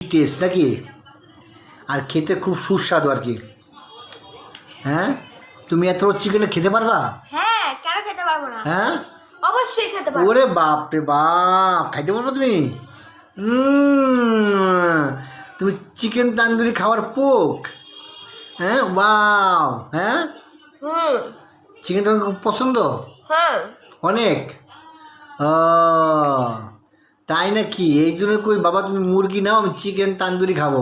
Test নাকি? আর খেতে খুব সুস্বাদু আর কি। হ্যাঁ? তুমি এত চিকেন খেতে পারবা? হ্যাঁ কেন খেতে পারব না? হ্যাঁ? অবশ্যই খেতে পারব। ওরে বাপ রে বাপ খাইতে পারব তুমি? তুমি চিকেন তান্দুরি খাওয়ার পোক। হ্যাঁ? বাও হ্যাঁ? চিকেন তান্দুরি খুব পছন্দ? হ্যাঁ। অনেক? ও তাই নাকি? এই জন্য কই, বাবা তুমি মুরগি নাও, আমি চিকেন তান্দুরি খাব।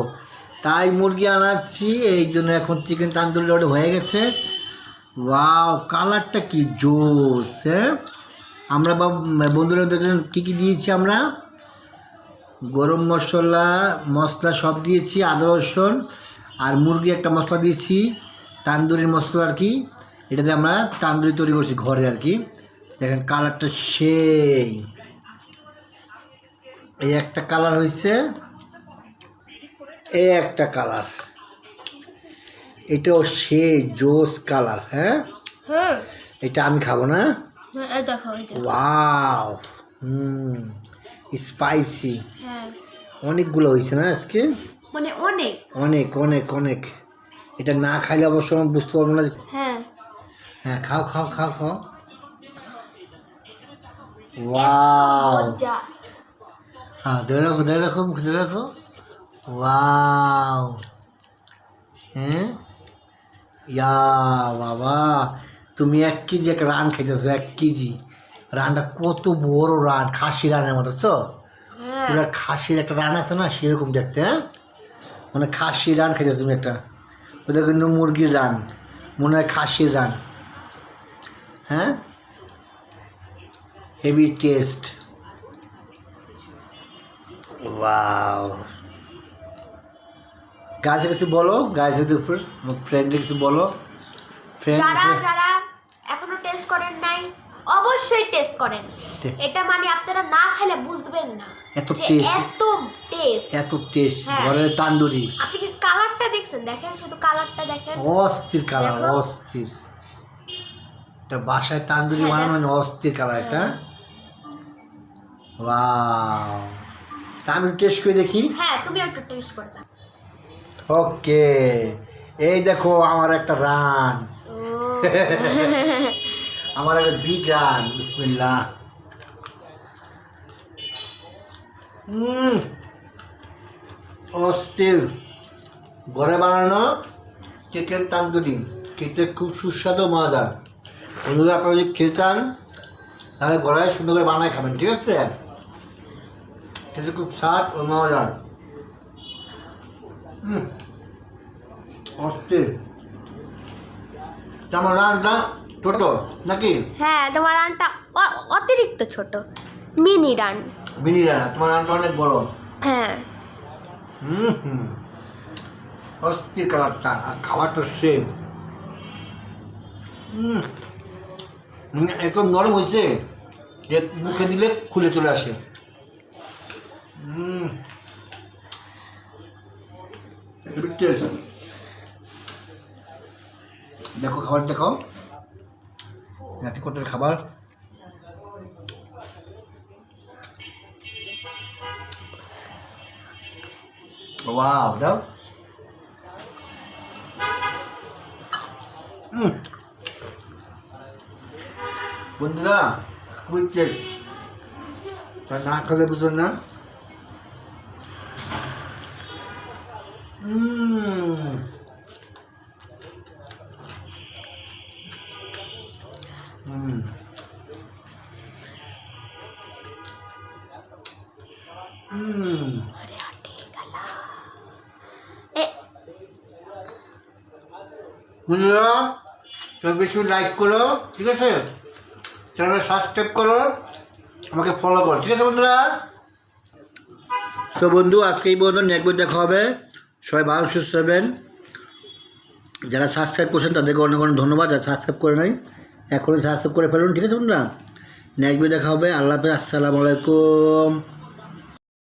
তাই মুরগি আনাচ্ছি, এই জন্য এখন চিকেন তান্দুরি অর্ডার হয়ে গেছে। ওয়াও কালারটা কি জোস হ্যাঁ? আমরা বা বন্ধুরা দেখলেন কী কী দিয়েছি আমরা? গরম মশলা মশলা সব দিয়েছি, আদা, রসুন, আর মুরগি একটা মশলা দিয়েছি, তান্দুরির মশলা আর কি। এটাতে আমরা তান্দুরি তৈরি করছি ঘরে আর কি। দেখেন কালারটা সেই। এই একটা কালার হয়েছে এই একটা কালার। এটাও সে জোস কালার হ্যাঁ? এটা আমি খাব না? ওয়াও হুম স্পাইসি হ্যাঁ। অনেকগুলো হয়েছে না আজকে? মানে অনেক। অনেক অনেক অনেক। এটা না খাইলে অবশ্য আমি বুঝতে পারব না যে- হ্যাঁ। হ্যাঁ খাও খাও খাও খাও। ওয়াও। হ্যাঁ ধরে রাখো ধরে রাখো ধরে রাখো। ওয়াও। হ্যাঁ? ইয়া বাবা তুমি এক কেজি একটা রান খাইতেছো এক কেজি। রানটা কত বড় রান খাসি রানের মতো তো হ্যাঁ। পুরো খাসির একটা রান আছে না সেরকম দেখতে হ্যাঁ? মানে খাসির রান খাইছো তুমি একটা। ওটা কিন্তু মুরগির রান মনে হয় খাসির রান। হ্যাঁ? Heavy taste. ওয়াও গাছে কিছু বলো? গাছের উপর ফ্রেন্ডে কিছু বলো? ফ্রেন্ড যারা যারা এখনও টেস্ট করেন নাই অবশ্যই টেস্ট করেন। এটা মানে আপনারা না খেলে বুঝবেন না। এত taste। এত টেস্ট এত টেস্ট হ্যাঁ। ঘরের তান্দুরি। আপনি কি কালারটা দেখছেন? দেখেন শুধু কালারটা দেখেন। অস্থির কালার অস্থির। এটা বাসায় তান্দুরি হ্যাঁ, বানানো মানে অস্থির কালার এটা। ওয়াও তা আমি টেস্ট করে দেখি। হ্যাঁ তুমি একটু টেস্ট করে ওকে। এই দেখো আমার একটা রান আমার একটা বিগ রান বিসমিল্লাহ। হুম অস্থির ঘরে বানানো চিকেন তান্দুরি খেতে খুব সুস্বাদু মজাদার বন্ধুরা আপনারা যদি খেতে চান তাহলে ঘরে সুন্দর করে বানায় খাবেন ঠিক আছে? খেতে খুব স্বাদ ও মজাদার হুম অস্থির তা রানটা ছোট নাকি হ্যাঁ তোমার রানটা অতিরিক্ত ছোট। মিনি রান মিনি রানা তোমার রানটা অনেক বড়। হ্যাঁ হুম অস্থির কালারটা আর খাবারটা সেম হুম, একদম নরম হয়েছে যে মুখে দিলে খুলে চলে আসে হুম দেখো খাবার দেখো নাটি কোটের খাবার। ওয়াও দাও। বন্ধুরা খুবই টেস্ট তা না খেলে বুঝুন না। বন্ধুরা তুমি বেশি লাইক করো ঠিক আছে চ্যানেল সাবস্ক্রাইব করো আমাকে ফলো করো ঠিক আছে বন্ধুরা তো বন্ধু আজকে এই পর্যন্ত নেকবই দেখা হবে সবাই ভালো, সুস্থ হবেন যারা সাবস্ক্রাইব করছেন, তাদেরকে অনেক অনেক ধন্যবাদ। যারা সাবস্ক্রাইব করে নাই, এখনই সাবস্ক্রাইব করে ফেলুন, ঠিক আছে বন্ধুরা? নেক্সট ভিডিও দেখা হবে। আল্লাহ হাফেজ, আসসালামু আলাইকুম।